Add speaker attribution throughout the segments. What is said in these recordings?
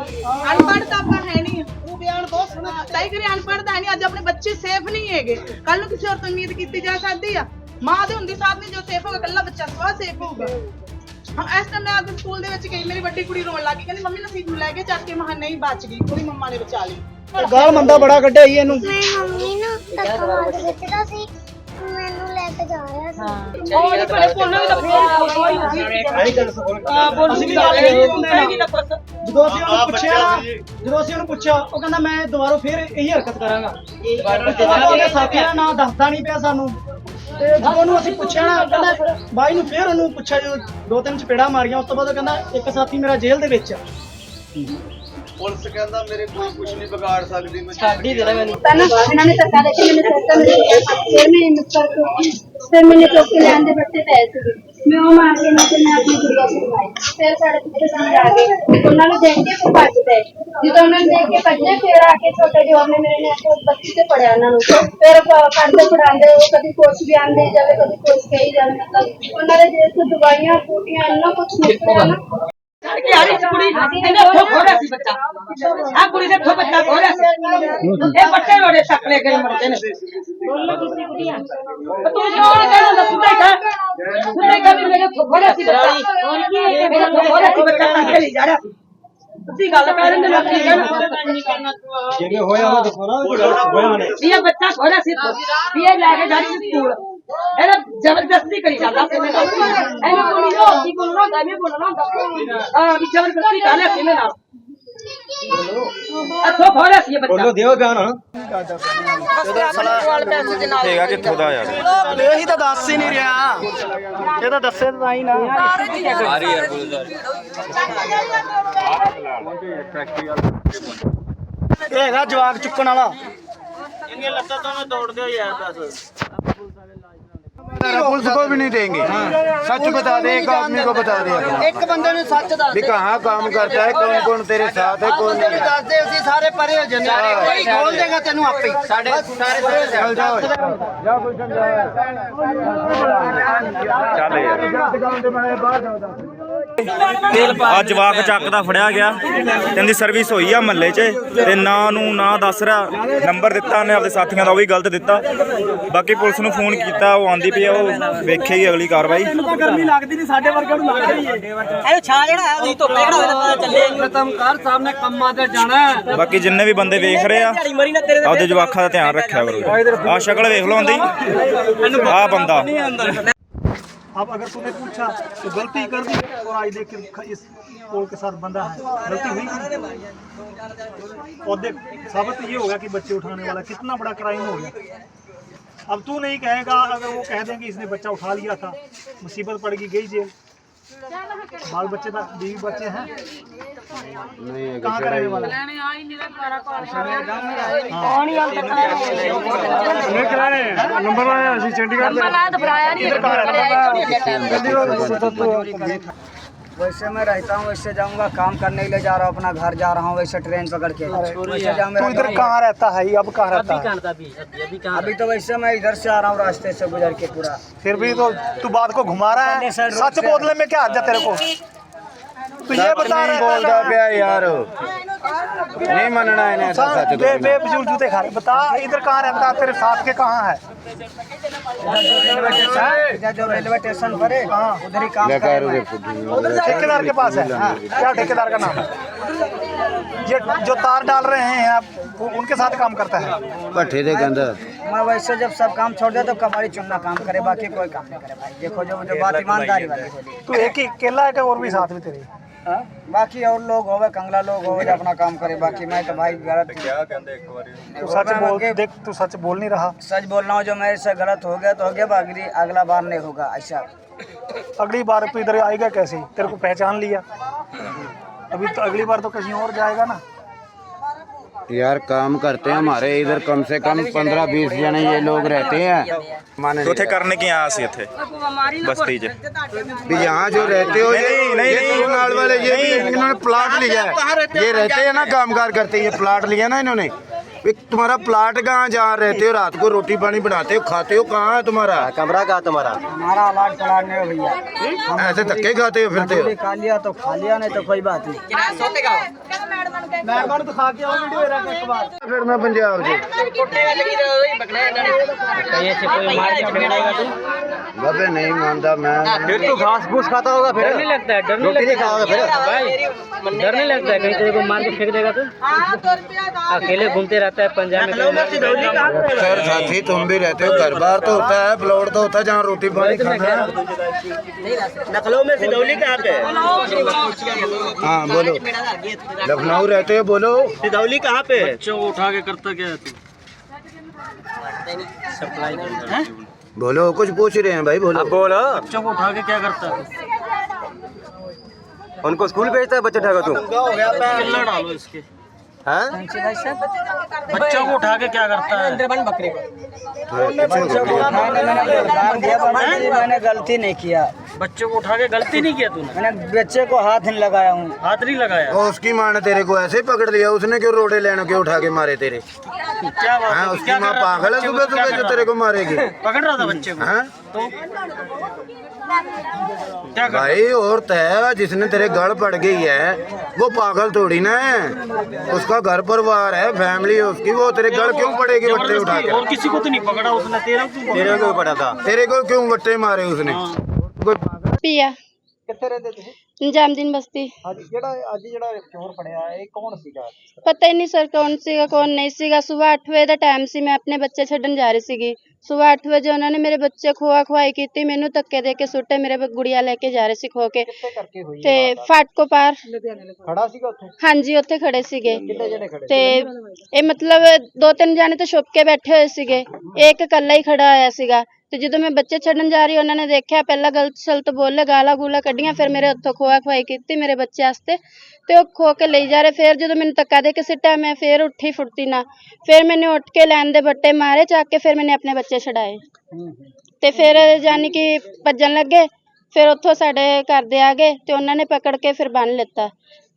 Speaker 1: ਅਨਪੜ੍ਹ ਤਾਂ ਆਪਾਂ ਹੈ ਨਹੀਂ। ਉਹ ਬਿਆਨ ਬਹੁਤ ਸੋਹਣਾ ਸਹੀ ਕਰੇ ਅਨਪੜ੍ਹ ਤਾਂ ਹੈ ਨਹੀਂ। ਅੱਜ ਆਪਣੇ ਬੱਚੇ ਸੇਫ ਨਹੀਂ ਹੈਗੇ। ਕੱਲ ਨੂੰ ਕਿਸੇ ਹੋਰ ਤੋਂ ਉਮੀਦ ਕੀਤੀ ਜਾ ਸਕਦੀ ਆ। ਮਾਂ ਦੇ ਹੁੰਦੀ ਸਾਥ ਨਹੀਂ ਜੋ ਸੇਫ ਹੋਗਾ ਕੱਲਾ ਬੱਚਾ ਸਵਾ ਸੇਫ ਹੋਊਗਾ। ਹਾਂ ਇਸ ਟਾਈਮ ਮੈਂ ਅੱਜ ਸਕੂਲ ਦੇ ਵਿੱਚ ਗਈ ਮੇਰੀ ਵੱਡੀ ਕੁੜੀ ਰੋਣ ਲੱਗੀ ਕਹਿੰਦੀ ਮੰਮੀ ਨਸੀਬ ਨੂੰ ਲੈ ਕੇ ਚੱਕ ਕੇ ਮਹਾ ਨਹੀਂ ਬਚ ਗਈ। ਉਹਦੀ ਮੰਮਾ ਨੇ ਬਚਾ ਲਈ।
Speaker 2: ਗਾਲ ਮੰਦਾ ਬੜਾ ਕੱਢਿਆ ਹੀ ਇਹਨੂੰ।
Speaker 3: ਮੈਂ ਮੰਮੀ ਨੂੰ ਧੱਕਾ ਮਾਰ ਕੇ ਦਿੱਤਾ ਸੀ। ਮੈਨੂੰ ਲੈ ਕੇ ਜਾ ਰਿਹਾ ਸੀ।
Speaker 1: ਉਹ ਜਿਹੜੇ ਬੜੇ ਫੋਨਾਂ ਵਿੱਚ ਫੋਟੋ ਹੀ ਹੁੰਦੀ
Speaker 2: ਅਸੀਂ ਵੀ ਗੱਲ ਇਹ ਹੁੰਦੇ ਨਾ ਜਦੋਂ ਅਸੀਂ ਉਹਨੂੰ ਪੁੱਛਿਆ ਨਾ ਜਦੋਂ ਅਸੀਂ ਉਹਨੂੰ ਪੁੱਛਿਆ ਉਹ ਕਹਿੰਦਾ ਮੈਂ ਦੁਬਾਰਾ ਫੇਰ ਇਹੀ ਹਰਕਤ ਕਰਾਂਗਾ। ਉਹਦੇ ਸਾਥੀ ਦਾ ਨਾਂ ਦੱਸਦਾ ਨਹੀਂ ਪਿਆ ਸਾਨੂੰ। ਤੇ ਜਦੋਂ ਉਹਨੂੰ ਅਸੀਂ ਪੁੱਛਿਆ ਨਾ ਕਹਿੰਦਾ ਬਾਈ ਨੂੰ ਫੇਰ ਉਹਨੂੰ ਪੁੱਛਿਆ ਜਦੋਂ ਦੋ ਤਿੰਨ ਚਪੇੜਾ ਮਾਰੀਆਂ ਉਸ ਤੋਂ ਬਾਅਦ ਉਹ ਕਹਿੰਦਾ ਇੱਕ ਸਾਥੀ ਮੇਰਾ ਜੇਲ੍ਹ ਦੇ ਵਿੱਚ ਆ।
Speaker 4: ਪੁਲਿਸ ਕਹਿੰਦਾ ਮੇਰੇ ਕੋਈ ਕੁਝ ਨਹੀਂ ਵਿਗਾੜ ਸਕਦੀ ਮੈਂ
Speaker 2: ਸਾਡੀ ਦੇ ਮੈਨੂੰ।
Speaker 3: ਪਹਿਲਾਂ ਇਹਨਾਂ ਨੇ ਧੱਕਾ ਦੇ ਕੇ ਮੈਨੂੰ ਸੱਤਾ ਮੇਰੇ ਫਿਰ ਮੈਂ ਹਿੰਮਤ ਕਰਕੇ ਫਿਰ ਮੈंने ਚੁੱਕ ਕੇ ਲੈਣ ਦੇ ਬੱਤੇ ਪਏ ਸੀ ਮੈਂ ਉਹ ਮਾਰ ਕੇ ਮੈਂ ਤੇ ਮੈਂ ਆਪਣੀ ਗੁੜੀਆ ਮਾਰੀ ਫਿਰ ਸਾਡੇ ਪਿੱਛੇ ਸਾਹਮਣੇ ਆ ਗਏ। ਉਹਨਾਂ ਨੂੰ ਦੇਖ ਕੇ ਉਹ ਭੱਜ ਪਏ ਜਦੋਂ ਉਹਨਾਂ ਨੂੰ ਦੇਖ ਕੇ ਭੱਜੇ ਫਿਰ ਆ ਕੇ ਛੋਟੇ ਜਿਹੇ ਉਹਨੇ ਮੇਰੇ ਨੇ ਕੋਈ ਬੱਤੀ ਤੇ ਪੜਿਆ ਉਹਨਾਂ ਨੂੰ। ਫਿਰ ਪੜਦੇ ਪੜਾਉਂਦੇ ਉਹ ਕਦੀ ਕੁਛ ਵੀ ਆਂਦੇ ਜਾਵੇ ਕਦੀ ਕੁਛ ਕਹੀ ਜਾਵੇ ਮਤਲਬ ਉਹਨਾਂ ਦੇ ਤੋਂ ਦਵਾਈਆਂ ਫੂਟੀਆਂ ਇੰਨਾ ਕੁਛ ਨਿਕਲਿਆ ਨਾ।
Speaker 5: ਕਿ ਕੁੜੀ। ਇਹਨੇ ਸੀ ਬੱਚਾ। ਆ ਕੁੜੀ ਦੇ ਥੋ ਬੱਚਾ ਖੋੜਾ ਸੀ। ਇਹ ਬੱਚੇ ਰੋੜੇ ਸਕਲੇ ਕਰੇ ਮਰਦੇ ਨੇ। ਤੂੰ ਕਿਉਂ ਕਹਿਣਾ ਨਾ ਤੂੰ ਦੇਖਾ ਤੂੰ ਦੇਖਾ ਵੀ ਮੇਰੇ ਥੋ ਖੋੜਾ ਸੀ ਬੱਚਾ। ਹੋਰ ਕੀ ਹੈ ਮੇਰੇ ਥੋ ਖੋੜਾ ਸੀ ਬੱਚਾ ਤਾਂ ਖੇਲੀ ਜਾ ਰਿਹਾ ਤੁਸੀਂ ਗੱਲ ਕਰ ਰਹੇ ਨੇ ਕੀ ਕਹਿਣਾ
Speaker 2: ਜਿਵੇਂ ਹੋਇਆ ਉਹ ਦੇਖੋ ਨਾ ਹੋਇਆ ਨੇ
Speaker 5: ਵੀ ਇਹ ਬੱਚਾ ਖੋੜਾ ਸੀ ਵੀ ਇਹ ਲੈ ਕੇ ਜਾ ਰਹੀ ਸੀ ਸਕੂਲ। ਇਹਦਾ ਜ਼ਬਰਦਸਤੀ ਕਰੀ ਜਾਂਦਾ ਸੀ ਮੇਰੇ ਨਾਲ ਇਹਨੇ ਕੋਈ ਨਹੀਂ ਹੋਤੀ ਕੋਲ ਨਾ ਦਾ ਮੈਂ ਬੋਲਣਾ ਹੁੰਦਾ। ਹਾਂ ਵੀ ਜ਼ਬਰਦਸਤੀ ਕਰ ਲਿਆ ਸੀ ਮੇਰੇ ਨਾਲ ਅੱਥੋਂ ਖੋੜਾ ਸੀ ਇਹ ਬੱਚਾ।
Speaker 2: ਦਿਓ ਬਿਆਨ
Speaker 4: ਹੈਗਾ ਕਿੱਥੋਂ ਦਾ ਯਾਰ?
Speaker 2: ਇਹੀ ਤਾਂ ਦੱਸ ਹੀ ਨਹੀਂ ਰਿਹਾ। ਇਹ ਤਾਂ ਦੱਸੇ ਤਾਂ ਹੀ ਨਾ। ਇਹ ਹੈਗਾ ਜਵਾਕ ਚੁੱਕਣ ਵਾਲਾ।
Speaker 4: पुलिस को भी नहीं देंगे सच बता दे एक आदमी को बता दे अपना।
Speaker 2: ਇੱਕ ਬੰਦੇ ਨੂੰ ਸੱਚ ਦੱਸ
Speaker 4: भी कहाँ काम करता है कौन कौन तेरे साथ है कौन
Speaker 2: ਬੰਦੇ ਨੂੰ ਦੱਸ ਦੇ ਅਸੀਂ ਸਾਰੇ ਪਰੇ ਹੋ ਜੰਨੇ ਕੋਈ ਖੋਲ ਦੇਗਾ ਤੈਨੂੰ ਆਪੇ ਹੀ। ਸਾਡੇ ਸਾਰੇ ਪਰੇ ਹੋ
Speaker 4: चल जाओ जा कोई समझा चल
Speaker 6: ਆ ਜਵਾਕ ਚੱਕ ਦਾ ਫੜਿਆ ਗਿਆ। ਕਹਿੰਦੀ ਸਰਵਿਸ ਹੋਈ ਆ ਮਹੱਲੇ 'ਚ ਤੇ ਨਾਂ ਨੂੰ ਨਾਂ ਦੱਸ ਰਿਹਾ ਨੰਬਰ ਦਿੱਤਾ ਉਹਨੇ ਆਪਦੇ ਸਾਥੀਆਂ ਦਾ ਉਹ ਵੀ ਗਲਤ ਦਿੱਤਾ। ਬਾਕੀ ਪੁਲਿਸ ਨੂੰ ਫੋਨ ਕੀਤਾ ਉਹ ਆਂਦੀ ਪਈ ਆ ਉਹ ਵੇਖੇਗੀ ਅਗਲੀ ਕਾਰਵਾਈ।
Speaker 2: ਗਰਮੀ ਲੱਗਦੀ ਨਹੀਂ ਸਾਡੇ ਵਰਗਿਆਂ ਨੂੰ ਲੱਗਦੀ ਹੈ
Speaker 5: ਇਹ ਛਾ ਜਿਹੜਾ ਹੈ ਤੁਸੀਂ ਧੁੱਪੇ ਖੜਾ ਹੋਇਆ ਪਤਾ ਚੱਲੇ
Speaker 2: ਖਤਮ ਕਰ ਸਾਹਮਣੇ ਕੰਮਾਂ ਤੇ ਜਾਣਾ
Speaker 6: ਬਾਕੀ ਜਿੰਨੇ ਵੀ ਬੰਦੇ ਵੇਖ ਰਹੇ ਆ
Speaker 5: ਨਾ
Speaker 6: ਆਪਦੇ ਜਵਾਕਾਂ ਦਾ ਧਿਆਨ ਰੱਖਿਆ ਕਰੋ। ਆ ਸ਼ਕਲ ਵੇਖ ਲਓ ਆਂਦੀ। ਆ ਬੰਦਾ।
Speaker 7: अब अगर तूने पूछा तो गलती कर दी और आज देख इस पोल के साथ बंदा है। गलती हुई और देख, साबित ये होगा कि बच्चे उठाने वाला कितना बड़ा क्राइम हो गया। अब तू नहीं कहेगा, अगर वो कह देंगे इसने बच्चा उठा लिया था, मुसीबत पड़ गई गई जेल। बाल बच्चे बीवी बच्चे हैं। कहाँ का रहने वाला है नंबर आया चंडीगढ़
Speaker 2: वैसे मैं रहता हूँ वैसे जाऊंगा काम करने के लिए जा रहा हूँ अपना घर जा रहा हूँ वैसे ट्रेन पकड़ के वैसे जाऊँ
Speaker 7: तू
Speaker 2: मेरा
Speaker 7: इधर
Speaker 2: घर-
Speaker 7: कहाँ रहता है अब कहाँ रहता है
Speaker 2: अभी तो वैसे मैं इधर से आ रहा हूँ रास्ते से गुजर के पूरा
Speaker 7: फिर भी तो तू बात को घुमा रहा है
Speaker 2: साइड रोड
Speaker 7: सच
Speaker 2: से-
Speaker 7: बोलने में क्या हर्जा तेरे को तू ये बता
Speaker 4: नहीं
Speaker 7: रहा
Speaker 4: बोलता
Speaker 7: है
Speaker 4: पिया यार नहीं मनना इन्हें ऐसा सच
Speaker 7: बे
Speaker 4: बोलना।
Speaker 7: बेफजूल जूते खा रहे बता इधर कहाँ रहता है तेरे साथ के कहाँ है
Speaker 2: इधर जो रेलवे स्टेशन पर है उधर ही काम
Speaker 4: लेकर
Speaker 2: कर
Speaker 4: उधर
Speaker 2: रहा
Speaker 4: पुटी।
Speaker 2: हूँ।
Speaker 7: ठेकेदार के पास है हाँ, क्या ठेकेदार का नाम है ये जो तार डाल रहे हैं आप उनके साथ काम करता है?
Speaker 4: भट्ठे दे गंदा
Speaker 2: मैं वैसे जब सब काम छोड़ दे तो कबाड़ी चुनना काम करे बाकी कोई काम नहीं करे भाई। देखो जो जो बात ईमानदारी वाली
Speaker 7: तू एक ही अकेला है और भी साथ में तेरे?
Speaker 2: हाँ? बाकी और लोग होवे कंगला लोग होवे अपना काम करे बाकी मैं तो भाई गलत
Speaker 7: तू सच बोल देख तू सच बोल नहीं रहा।
Speaker 2: सच बोल रहा हूँ जो मेरे से गलत हो गया तो हो गया बाकी अगला बार नहीं होगा ऐसा।
Speaker 7: अगली बार तू इधर आएगा कैसे? तेरे को पहचान लिया। अभी तो अगली बार तो कहीं और जाएगा ना
Speaker 4: यार काम करते हैं हमारे इधर कम से कम पंद्रह बीस जने ये लोग रहते हैं माने
Speaker 6: तो थे करने की यहाँ से थे बस्ती
Speaker 4: जे यहाँ जो रहते हो
Speaker 6: नहीं नहीं नहीं
Speaker 4: वाले ये इन्होंने प्लाट लिया है ये रहते हैं ना कामकार करते ये प्लाट लिया ना इन्होंने तुम्हारा प्लाट कहाँ जहाँ रहते हो रात को रोटी पानी बनाते हो खाते हो कहाँ है तुम्हारा?
Speaker 2: कमरा का तुम्हारा? हमारा अलाट प्लाट नहीं है भैया।
Speaker 4: ऐसे धक्के खाते हो फिरते हो?
Speaker 2: खा लिया तो खा लिया नहीं तो कोई बात नहीं। मैडम दिखा के आओ वीडियो रख एक बार।
Speaker 4: फिर मैं पंजाब से। बाबे नहीं मानता मैं।
Speaker 2: फिर तो घास फूस खाता होगा फिर। डर नहीं लगता है डर नहीं लगता होगा फिर? डर नहीं लगता है कहीं तेरे को मार के फेंक देगा तो?
Speaker 1: हाँ तो
Speaker 2: अकेले घूमते रहता है पंजाब में
Speaker 4: सर साथी तुम भी रहते हो घर बार तो होता है प्लॉट तो होता है जहाँ रोटी पानी खाना है।
Speaker 2: लखनऊ में सिदौली कहाँ पे
Speaker 4: हाँ? बोलो। लखनऊ रहते हो बोलो।
Speaker 2: सिदौली कहाँ पे उठा के करता क्या है तू?
Speaker 4: बोलो कुछ पूछ रहे हैं भाई बोलो।
Speaker 2: बोलो। बच्चों को उठा के क्या करता है? उनको स्कूल भेजता है बच्चे उठा तू? डालो इसके। बच्चों को उठा के क्या करता है? बकरी मैंने गलती नहीं किया। बच्चों को उठा के गलती नहीं किया तूने? मैंने बच्चे को हाथ नहीं लगाया हूँ। हाथ नहीं लगाया?
Speaker 4: और उसकी माँ ने तेरे को ऐसे ही पकड़ लिया उसने क्यों रोडे लेने क्यों उठा के मारे तेरे?
Speaker 2: क्या बात
Speaker 4: हाँ
Speaker 2: है?
Speaker 4: उसकी माँ? पागल है सुबह सुबह जो तेरे को मारेगी।
Speaker 2: पकड़ रहा था बच्चे को?
Speaker 4: हाँ?
Speaker 2: तो
Speaker 4: भाई औरत है जिसने तेरे घर पड़ गई है वो पागल थोड़ी ना है। उसका घर परिवार है फैमिली है उसकी वो तेरे घर क्यों पड़ेगी बट्टे उठा के?
Speaker 2: और किसी को तो नहीं पकड़ा उसने तेरा क्यों तेरे को पड़ा था।
Speaker 4: तेरे को क्यों बट्टे मारे उसने? कोई पागल
Speaker 3: ਪਿਆ
Speaker 2: ਕਿੱਥੇ ਰਹਿੰਦੇ ਤੁਸੀਂ?
Speaker 3: ਨਿਜ਼ਾਮਦੀਨ ਬਸਤੀ
Speaker 2: ਅੱਜ ਜਿਹੜਾ ਅੱਜ ਜਿਹੜਾ ਚੋਰ ਫੜਿਆ ਇਹ ਕੌਣ ਸੀਗਾ?
Speaker 3: ਪਤਾ ਹੀ ਨਹੀਂ ਸਰ ਕੌਣ ਸੀਗਾ ਕੌਣ ਨਹੀਂ ਸੀਗਾ। ਸਵੇਰ 8 ਵਜੇ ਦਾ ਟਾਈਮ ਸੀ ਮੈਂ ਆਪਣੇ ਬੱਚੇ ਛੱਡਣ ਜਾ ਰਹੀ ਸੀਗੀ। ਸਵੇਰ 8 ਵਜੇ ਉਹਨਾਂ ਨੇ ਮੇਰੇ ਬੱਚੇ ਖੋਆ ਖਵਾਈ ਕੀਤੀ ਮੈਨੂੰ ਧੱਕੇ ਦੇ ਕੇ ਸੁੱਟੇ ਮੇਰੇ ਬ- ਗੁੜੀਆ ਲੈ ਕੇ ਜਾ ਰਹੇ ਸੀ ਖੋ ਕੇ।
Speaker 2: ਕਿੱਥੇ ਕਰਕੇ ਹੋਈ
Speaker 3: ਤੇ ਫਾਟਕੋ ਪਾਰ।
Speaker 2: ਖੜਾ ਸੀਗਾ ਉੱਥੇ?
Speaker 3: ਹਾਂਜੀ ਉੱਥੇ ਖੜੇ ਸੀਗੇ।
Speaker 2: ਕਿੰਨੇ ਜਣੇ ਖੜੇ
Speaker 3: ਤੇ ਇਹ ਮਤਲਬ ਦੋ ਤਿੰਨ ਜਾਣੇ ਤਾਂ ਛੁਪ ਕੇ ਬੈਠੇ ਹੋਏ ਸੀਗੇ। ਇਹ ਇੱਕ ਇਕੱਲਾ ਹੀ ਖੜਾ ਹੋਇਆ ਸੀਗਾ। ਤੇ ਜਦੋਂ ਮੈਂ ਬੱਚੇ ਛੱਡਣ ਜਾ ਰਹੀ ਉਹਨਾਂ ਨੇ ਦੇਖਿਆ ਪਹਿਲਾਂ ਗਲਤ ਸਲਤ ਬੋਲੇ ਗਾਲਾਂ ਗੂਲਾਂ ਕੱਢੀਆਂ ਫਿਰ ਮੇਰੇ ਹੱਥੋਂ ਖੋਆ ਖਵਾਈ ਕੀਤੀ ਮੇਰੇ ਬੱਚੇ ਵਾਸਤੇ ਤੇ ਉਹ ਖੋ ਕੇ ਲਈ ਜਾ ਰਹੇ। ਫਿਰ ਜਦੋਂ ਮੈਨੂੰ ਧੱਕਾ ਦੇ ਕੇ ਸਿੱਟਿਆ ਮੈਂ ਫਿਰ ਉੱਠੀ ਫੁਰਤੀ ਨਾ ਫਿਰ ਮੈंने ਉੱਠ ਕੇ ਲੈਣ ਦੇ ਬੱਟੇ ਮਾਰੇ ਚੱਕ ਕੇ ਫਿਰ ਮੈंने ਆਪਣੇ ਬੱਚੇ ਛਡਾਏ। ਤੇ ਫਿਰ ਯਾਨੀ ਕਿ ਭੱਜਣ ਲੱਗੇ ਫਿਰ ਉੱਥੋਂ ਸਾਡੇ ਘਰ ਦੇ ਆ ਗਏ ਤੇ ਉਹਨਾਂ ਨੇ ਪਕੜ ਕੇ ਫਿਰ ਬੰਨ ਲਿੱਤਾ।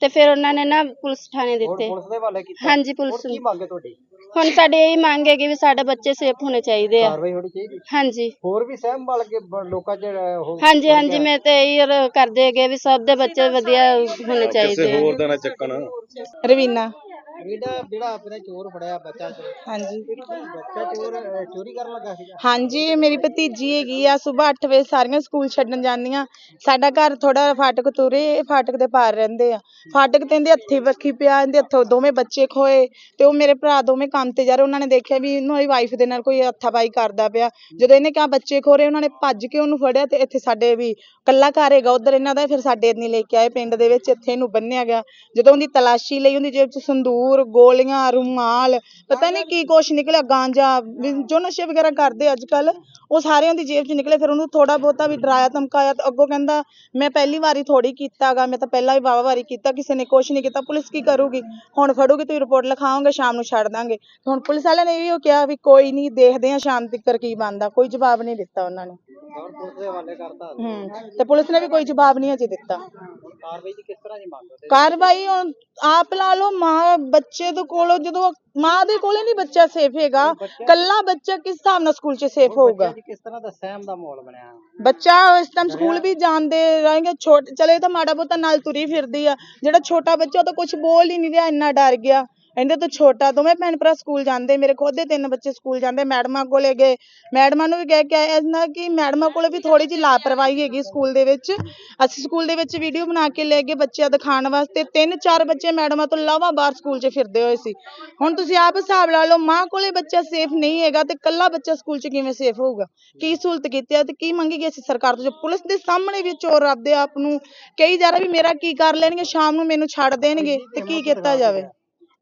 Speaker 3: ਤੇ ਫਿਰ ਉਹਨਾਂ ਨੇ ਨਾ ਪੁਲਿਸ ਥਾਣੇ ਦਿੱਤੇ।
Speaker 2: ਪੁਲਿਸ ਦੇ ਹਵਾਲੇ ਕੀਤਾ?
Speaker 3: ਹਾਂਜੀ ਪੁਲਿਸ
Speaker 2: ਕੀ
Speaker 3: ਨੂੰ।
Speaker 2: ਮੰਗੇ ਤੁਹਾਡੀ?
Speaker 3: ਹੁਣ ਸਾਡੇ ਇਹ ਮੰਗ ਹੈ ਕਿ ਵੀ ਸਾਡੇ ਬੱਚੇ ਸੇਫ ਹੋਣੇ ਚਾਹੀਦੇ ਆ।
Speaker 2: ਕਾਰਵਾਈ ਹੋਣੀ ਚਾਹੀਦੀ
Speaker 3: ਹਾਂਜੀ।
Speaker 2: ਹੋਰ ਵੀ ਸਹਿਮ ਵਾਲ ਕੇ ਬ- ਲੋਕਾਂ ਚ ਹੋ
Speaker 3: ਹਾਂਜੀ ਹਾਂਜੀ ਮੈਂ ਤੇ ਇਹ ਕਰਦੇ ਹੈਗੇ ਵੀ ਸਭ ਦੇ ਬੱਚੇ ਵਧੀਆ ਹੋਣੇ ਚਾਹੀਦੇ ਆ।
Speaker 1: ਰਵੀਨਾ।
Speaker 2: ਜਿਹੜਾ ਜਿਹੜਾ ਆਪਣੇ ਚੋਰ ਫੜਿਆ ਬੱਚਾ ਚੋਰ।
Speaker 1: ਹਾਂਜੀ।
Speaker 2: ਬੱਚਾ ਚੋਰ ਅਹ, ਚੋਰੀ ਕਰਨ ਲੱਗਾ ਸੀਗਾ।
Speaker 1: ਹਾਂਜੀ ਇਹ ਮੇਰੀ ਭਤੀਜੀ ਹੈਗੀ ਆ ਸਵੇਰ 8 ਵਜੇ ਸਾਰੀਆਂ ਸਕੂਲ ਛੱਡਣ ਜਾਂਦੀਆਂ। ਸਾਡਾ ਘਰ ਥੋੜਾ ਫਾਟਕ ਤੁਰੇ ਫਾਟਕ ਦੇ ਪਾਰ ਰਹਿੰਦੇ ਆ। ਫਾਟਕ ਤੇ ਇਹਦੇ ਹੱਥੀ ਵੱਖੀ ਪਿਆ ਇਹਦੇ ਹੱਥੋਂ ਦੋਵੇਂ ਬੱਚੇ ਖੋਏ ਤੇ ਉਹ ਮੇਰੇ ਭਰਾ ਦੋਵੇਂ ਕੰਮ ਤੇ ਜਾ ਰਹੇ। ਉਹਨਾਂ ਨੇ ਦੇਖਿਆ ਵੀ ਇਹਨੂੰ ਇਹ ਵਾਈਫ ਦੇ ਨਾਲ ਕੋਈ ਹੱਥਾਪਾਈ ਕਰਦਾ ਪਿਆ। ਜਦੋਂ ਇਹਨੇ ਕਿਹਾ ਬੱਚੇ ਖੋ ਰਹੇ ਉਹਨਾਂ ਨੇ ਭੱਜ ਕੇ ਉਹਨੂੰ ਫੜਿਆ ਤੇ ਇੱਥੇ ਸਾਡੇ ਵੀ ਕੱਲਾ ਘਰ ਹੈਗਾ ਉਧਰ ਇਹਨਾਂ ਦਾ ਫਿਰ ਸਾਡੇ ਨਹੀਂ ਲੈ ਕੇ ਆਏ ਪਿੰਡ ਦੇ ਵਿੱਚ ਇੱਥੇ ਇਹਨੂੰ ਬੰਨਿਆ ਗਿਆ। ਜਦੋਂ ਉਹਦੀ ਤਲਾਸ਼ੀ ਲਈ ਉਹਦੀ ਜੇਬ 'ਚ ਸੰਦੂਰ ਗੋਲੀਆਂ ਰੁਮਾਲ ਪਤਾ ਨਹੀਂ ਕੀ ਕੁਛ ਨਿਕਲਿਆ ਗਾਂਜਾ ਵੀ ਜੋ ਨਸ਼ੇ ਵਗੈਰਾ ਕਰਦੇ ਅੱਜ ਕੱਲ ਉਹ ਸਾਰਿਆਂ ਦੀ ਜੇਬ 'ਚ ਨਿਕਲੇ ਫਿਰ ਉਹਨੂੰ ਥੋੜਾ ਬਹੁਤਾ ਵੀ ਡਰਾਇਆ ਧਮਕਾਇਆ ਤੇ ਅੱਗੋਂ ਕਹਿੰਦਾ ਮੈਂ ਪਹਿਲੀ ਵਾਰੀ ਥੋੜੀ ਕੀਤਾਗਾ ਮੈਂ ਤਾਂ ਪਹਿਲਾਂ ਵੀ ਵਾਵਾ ਵਾਰੀ ਕੀਤਾ ਕਿਸੇ ਨੇ ਕੁਛ ਨਹੀਂ ਕੀਤਾ ਪੁਲਿਸ ਕੀ ਕਰੂਗੀ? ਹੁਣ ਫੜੂਗੀ ਤੁਸੀਂ ਰਿਪੋਰਟ ਲਿਖਾਓਗੇ ਸ਼ਾਮ ਨੂੰ ਛੱਡ ਦਾਂਗੇ। ਹੁਣ ਪੁਲਿਸ ਵਾਲਿਆਂ ਨੇ ਇਹੋ ਕਿਹਾ ਵੀ ਕੋਈ ਨਹੀਂ ਦੇਖਦੇ ਆ ਸ਼ਾਮ ਤੱਕ ਕੀ ਬਣਦਾ ਕੋਈ ਜਵਾਬ ਨਹੀਂ ਦਿੱਤਾ ਉਹਨਾਂ ਨੇ। ਹੂੰ ਤੇ ਪੁਲਿਸ ਨੇ ਵੀ ਕੋਈ ਜਵਾਬ ਨਹੀਂ ਅਜੇ ਦਿੱਤਾ।
Speaker 2: ਕਾਰਵਾਈ ਦੀ ਕਿਸ ਤਰ੍ਹਾਂ ਦੀ ਮੰਗ ਕਰਦੇ
Speaker 1: ਕਾਰਵਾਈ ਹੁਣ ਆਪ ਲਾ ਲਓ ਮਾਂ ਬੱਚੇ ਦੇ ਕੋਲੋਂ ਜਦੋਂ ਮਾਂ ਦੇ ਕੋਲੇ ਨਹੀਂ ਬੱਚਾ ਸੇਫ ਹੈਗਾ ਕੱਲਾ ਬੱਚਾ ਕਿਸ ਹਿਸਾਬ ਨਾਲ ਸਕੂਲ 'ਚ ਸੇਫ ਹੋਊਗਾ?
Speaker 2: ਕਿਸ ਤਰ੍ਹਾਂ ਦਾ ਸਹਿਮ ਦਾ ਮਾਹੌਲ ਬਣਿਆ?
Speaker 1: ਬੱਚਾ ਇਸ ਟਾਈਮ ਸਕੂਲ ਵੀ ਜਾਂਦੇ ਰਹੇਗੇ ਛੋਟ ਚਲੇ ਤਾਂ ਮਾੜਾ ਬਹੁਤਾ ਨਾਲ ਤੁਰੀ ਫਿਰਦੀ ਆ ਜਿਹੜਾ ਛੋਟਾ ਬੱਚਾ ਉਹ ਤਾਂ ਕੁਝ ਬੋਲ ਹੀ ਨਹੀਂ ਰਿਹਾ ਇੰਨਾ ਡਰ ਗਿਆ। ਇਹਦੇ ਤੋਂ ਛੋਟਾ, ਦੋਵੇਂ ਭੈਣ ਭਰਾ ਸਕੂਲ ਜਾਂਦੇ, ਮੇਰੇ ਖੁਦ ਦੇ ਤਿੰਨ ਬੱਚੇ ਸਕੂਲ ਜਾਂਦੇ, ਮੈਡਮਾਂ ਕੋਲੇ ਗਏ, ਮੈਡਮਾਂ ਨੂੰ ਵੀ ਕਹਿ ਕੇ ਆਏ ਇਹਨਾਂ ਕਿ ਮੈਡਮਾਂ ਕੋਲੇ ਵੀ ਥੋੜੀ ਜਿਹੀ ਲਾਪਰਵਾਹੀ ਹੈਗੀ ਸਕੂਲ ਦੇ ਵਿੱਚ। ਅਸੀਂ ਸਕੂਲ ਦੇ ਵਿੱਚ ਵੀਡੀਓ ਬਣਾ ਕੇ ਲੈ ਗਏ ਬੱਚਿਆਂ ਦਿਖਾਉਣ ਵਾਸਤੇ ਤਿੰਨ ਚਾਰ ਬੱਚੇ ਮੈਡਮਾਂ ਤੋਂ ਇਲਾਵਾ ਬਾਹਰ ਸਕੂਲ 'ਚ ਫਿਰਦੇ ਹੋਏ ਸੀ। ਹੁਣ ਤੁਸੀਂ ਆਪ ਹਿਸਾਬ ਲਾ ਲਓ, ਮਾਂ ਕੋਲੇ ਬੱਚਾ ਸੇਫ ਨਹੀਂ ਹੈਗਾ ਤੇ ਕੱਲਾ ਬੱਚਾ ਸਕੂਲ 'ਚ ਕਿਵੇਂ ਸੇਫ ਹੋਊਗਾ? ਕੀ ਸਹੂਲਤ ਕੀਤੀ ਹੈ ਤੇ ਕੀ ਮੰਗੇਗੀ ਅਸੀਂ ਸਰਕਾਰ ਤੋਂ? ਪੁਲਿਸ ਦੇ ਸਾਹਮਣੇ ਵੀ ਚੋਰ ਆਪਦੇ ਆਪ ਨੂੰ ਕਹੀ ਜਾ ਰਿਹਾ ਵੀ ਮੇਰਾ ਕੀ ਕਰ ਲੈਣਗੇ, ਸ਼ਾਮ ਨੂੰ ਮੈਨੂੰ ਛੱਡ ਦੇਣਗੇ ਤੇ ਕੀ ਕੀਤਾ ਜਾਵੇ?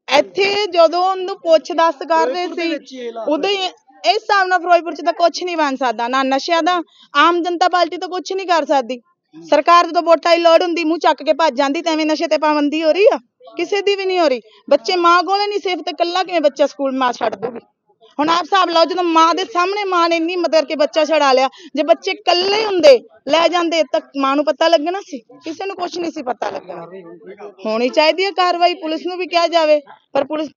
Speaker 1: ਇੱਥੇ ਜਦੋਂ ਉਹਨੂੰ ਪੁੱਛ ਦੱਸ ਕਰ ਰਹੇ ਸੀ ਉਦੋਂ ਹੀ ਇਸ ਹਿਸਾਬ ਨਾਲ ਫਿਰੋਜ਼ਪੁਰ ਚ ਤਾਂ ਕੁਝ ਨਹੀਂ ਬਣ ਸਕਦਾ। ਨਾ ਨਸ਼ਿਆਂ ਦਾ ਆਮ ਜਨਤਾ ਪਾਰਟੀ ਤਾਂ ਕੁਝ ਨਹੀਂ ਕਰ ਸਕਦੀ। ਸਰਕਾਰ ਜਦੋਂ ਵੋਟਾਂ ਦੀ ਲੋੜ ਹੁੰਦੀ ਮੂੰਹ ਚੱਕ ਕੇ ਭੱਜ ਜਾਂਦੀ ਤੇ ਐਵੇਂ ਨਸ਼ੇ ਤੇ ਪਾਬੰਦੀ ਹੋ ਰਹੀ ਆ? ਕਿਸੇ ਦੀ ਵੀ ਨਹੀਂ ਹੋ ਰਹੀ। ਬੱਚੇ ਮਾਂ ਕੋਲੇ ਨਹੀਂ ਸੇਫ ਤੇ ਕੱਲਾ ਕਿਵੇਂ ਬੱਚਾ ਸਕੂਲ ਮਾਂ ਛੱਡ ਦੂਗੀ? ਹੁਣ ਆਪ ਹਿਸਾਬ ਲਓ, ਜਦੋਂ ਮਾਂ ਦੇ ਸਾਹਮਣੇ ਮਾਂ ਨੇ ਇੰਨੀ ਮਦਦ ਕਰਕੇ ਬੱਚਾ ਛੜਾ ਲਿਆ, ਜੇ ਬੱਚੇ ਇਕੱਲੇ ਹੁੰਦੇ, ਲੈ ਜਾਂਦੇ, ਤਾਂ ਮਾਂ ਨੂੰ ਪਤਾ ਲੱਗਣਾ ਸੀ? ਕਿਸੇ ਨੂੰ ਕੁਝ ਨਹੀਂ ਸੀ ਪਤਾ ਲੱਗਣਾ। ਹੋਣੀ ਚਾਹੀਦੀ ਹੈ ਕਾਰਵਾਈ, ਪੁਲਿਸ ਨੂੰ ਵੀ ਕਿਹਾ ਜਾਵੇ, ਪਰ ਪੁਲਿਸ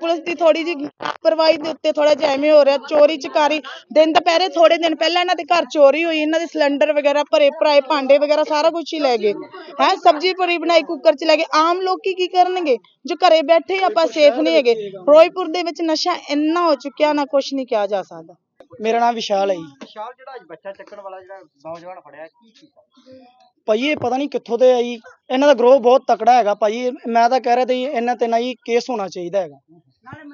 Speaker 1: ਪੁਲਿਸ ਦੀ ਥੋੜੀ ਜਿਹੀ ਲਾਪਰਵਾਹੀ ਦੇ ਉੱਤੇ ਥੋੜਾ ਜਿਹਾ ਐਵੇਂ ਹੋ ਰਿਹਾ, ਚੋਰੀ ਚਕਾਰੀ, ਦਿਨ ਦੁਪਹਿਰੇ ਥੋੜੇ ਦਿਨ ਪਹਿਲਾਂ ਇਹਨਾਂ ਦੇ ਘਰ ਚੋਰੀ ਹੋਈ, ਇਹਨਾਂ ਦੇ ਸਿਲੰਡਰ ਵਗੈਰਾ ਭਰੇ, ਭਰਾਏ ਭਾਂਡੇ ਵਗੈਰਾ ਸਾਰਾ ਕੁਝ ਹੀ ਲੈ ਗਏ। ਹੈ, ਸਬਜ਼ੀ ਪੂਰੀ ਬਣਾਈ, ਕੁੱਕਰ ਚ ਲੈ ਗਏ। ਆਮ ਲੋਕੀ ਕੀ ਕਰਨਗੇ? ਜੋ ਘਰੇ ਬੈਠੇ ਆਪਾਂ ਸੇਫ ਨਹੀਂ ਹੈਗੇ। ਫਿਰੋਜ਼ਪੁਰ ਦੇ ਵਿੱਚ ਨਸ਼ਾ ਇੰਨਾ ਹੋ ਚੁੱਕਿਆ ਨਾ ਕੁਝ ਨਹੀਂ ਕਿਹਾ ਜਾ ਸਕਦਾ।
Speaker 2: ਮੇਰਾ ਨਾਮ ਵਿਸ਼ਾਲ ਹੈ ਜੀ।
Speaker 8: ਵਿਸ਼ਾਲ ਜਿਹੜਾ ਅੱਜ ਬੱਚਾ ਚੱਕਣ ਵਾਲਾ ਜਿਹੜਾ ਨੌਜਵਾਨ ਫੜਿਆ ਕੀ ਕੀਤਾ?
Speaker 2: ਭਾਈ ਇਹ ਪਤਾ ਨਹੀਂ ਕਿੱਥੋਂ ਦੇ ਆ ਜੀ। ਇਹਨਾਂ ਦਾ ਗਰੋਹ ਬਹੁਤ ਤਕੜਾ ਹੈਗਾ ਭਾਈ। ਮੈਂ ਤਾਂ ਕਹਿ ਰਿਹਾ ਤੇ ਇਹਨਾਂ ਤੇ ਨਾ ਜੀ ਕੇਸ ਹੋਣਾ ਚਾਹੀਦਾ ਹੈਗਾ।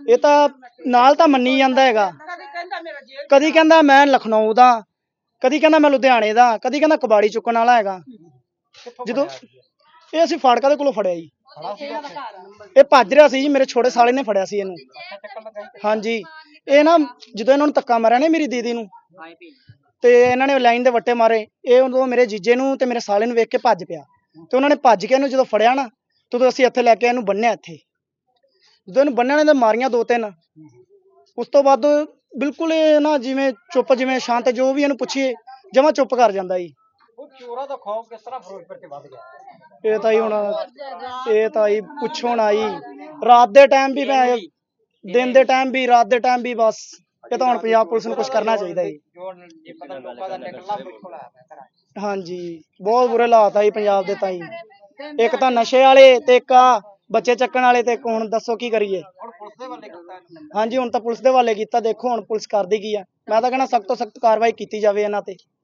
Speaker 2: ਇਹ ਤਾਂ ਨਾਲ ਤਾਂ ਮੰਨੀ ਜਾਂਦਾ ਹੈਗਾ। ਕਦੀ ਕਹਿੰਦਾ ਮੈਂ ਲਖਨਊ ਦਾ ਕਦੀ ਕਹਿੰਦਾ ਮੈਂ ਲੁਧਿਆਣੇ ਦਾ ਕਦੀ ਕਹਿੰਦਾ ਕਬਾੜੀ ਚੁੱਕਣ ਵਾਲਾ ਹੈਗਾ। ਜਦੋਂ ਇਹ ਅਸੀਂ ਫਾੜਕਾ ਦੇ ਕੋਲੋਂ ਫੜਿਆ ਜੀ। ਇਹ ਭੱਜ ਰਿਹਾ ਸੀ ਜੀ ਮੇਰੇ ਛੋਟੇ ਸਾਲੇ ਨੇ ਫੜਿਆ ਸੀ ਇਹਨੂੰ। ਹਾਂਜੀ। ਇਹ ਨਾ ਜਦੋਂ ਇਹਨਾਂ ਨੂੰ ਧੱਕਾ ਮਾਰਿਆ ਨੇ ਮੇਰੀ ਦੀਦੀ ਨੂੰ ਤੇ ਇਹਨਾਂ ਨੇ ਲਾਈਨ ਦੇ ਵੱਟੇ ਮਾਰੇ ਇਹ ਉਦੋਂ ਮੇਰੇ ਜੀਜੇ ਨੂੰ ਤੇ ਮੇਰੇ ਸਾਲੇ ਨੂੰ ਵੇਖ ਕੇ ਭੱਜ ਪਿਆ। ਤੇ ਉਹਨਾਂ ਨੇ ਭੱਜ ਕੇ ਇਹਨੂੰ ਜਦੋਂ ਫੜਿਆ ਨਾ ਤੇ ਉਦੋਂ ਅਸੀਂ ਇੱਥੇ ਲੈ ਕੇ ਇਹਨੂੰ ਬੰਨਿਆ ਇੱਥੇ। ਜਦੋਂ ਇਹਨੂੰ ਬੰਨਿਆ ਨੇ ਤਾਂ ਮਾਰੀਆਂ ਦੋ ਤਿੰਨ। ਉਸ ਤੋਂ ਬਾਅਦ ਬਿਲਕੁਲ ਇਹ ਨਾ ਜਿਵੇਂ ਚੁੱਪ ਜਿਵੇਂ ਸ਼ਾਂਤ ਜੋ ਵੀ ਇਹਨੂੰ ਪੁੱਛੀਏ ਜਮਾ ਚੁੱਪ ਕਰ ਜਾਂਦਾ ਜੀ।
Speaker 8: ਉਹ ਚੋਰਾਂ ਦਾ ਖੌਫ ਕਿਸ ਤਰ੍ਹਾਂ ਫਿਰੋਜ਼ਪੁਰ 'ਚ ਵੱਧ ਗਿਆ?
Speaker 2: ਇਹ ਤਾਂ ਹੀ ਹੁਣ ਇਹ ਤਾਂ ਹੀ ਪੁੱਛੋ ਨਾ ਜੀ। ਰਾਤ ਦੇ ਟਾਈਮ ਵੀ ਮੈਂ ਦਿਨ ਦੇ ਟਾਈਮ ਵੀ ਰਾਤ ਦੇ ਟਾਈਮ ਵੀ ਬਸ ਇਹ ਤਾਂ ਹੁਣ ਪੰਜਾਬ ਪੁਲਿਸ ਨੂੰ ਕੁਝ ਕਰਨਾ ਚਾਹੀਦਾ ਜੀ। ਹਾਂਜੀ ਬਹੁਤ ਬੁਰੇ ਹਾਲਾਤ ਆ ਜੀ ਪੰਜਾਬ ਦੇ ਤਾਂ ਜੀ। ਇੱਕ ਤਾਂ ਨਸ਼ੇ ਵਾਲੇ ਤੇ ਇੱਕ ਆ ਬੱਚੇ ਚੱਕਣ ਵਾਲੇ ਤੇ ਇੱਕ ਹੁਣ ਦੱਸੋ ਕੀ ਕਰੀਏ।
Speaker 8: ਹੁਣ ਪੁਲਿਸ ਦੇ ਵੱਲੇ ਕੀਤਾ
Speaker 2: ਹਾਂਜੀ ਹੁਣ ਤਾਂ ਪੁਲਿਸ ਦੇ ਹਵਾਲੇ ਕੀਤਾ ਦੇਖੋ ਹੁਣ ਪੁਲਿਸ ਕਰਦੀ ਕੀ ਆ। ਮੈਂ ਤਾਂ ਕਹਿੰਦਾ ਸਖਤ ਤੋਂ ਸਖਤ ਕਾਰਵਾਈ ਕੀਤੀ ਜਾਵੇ ਇਹਨਾਂ ਤੇ।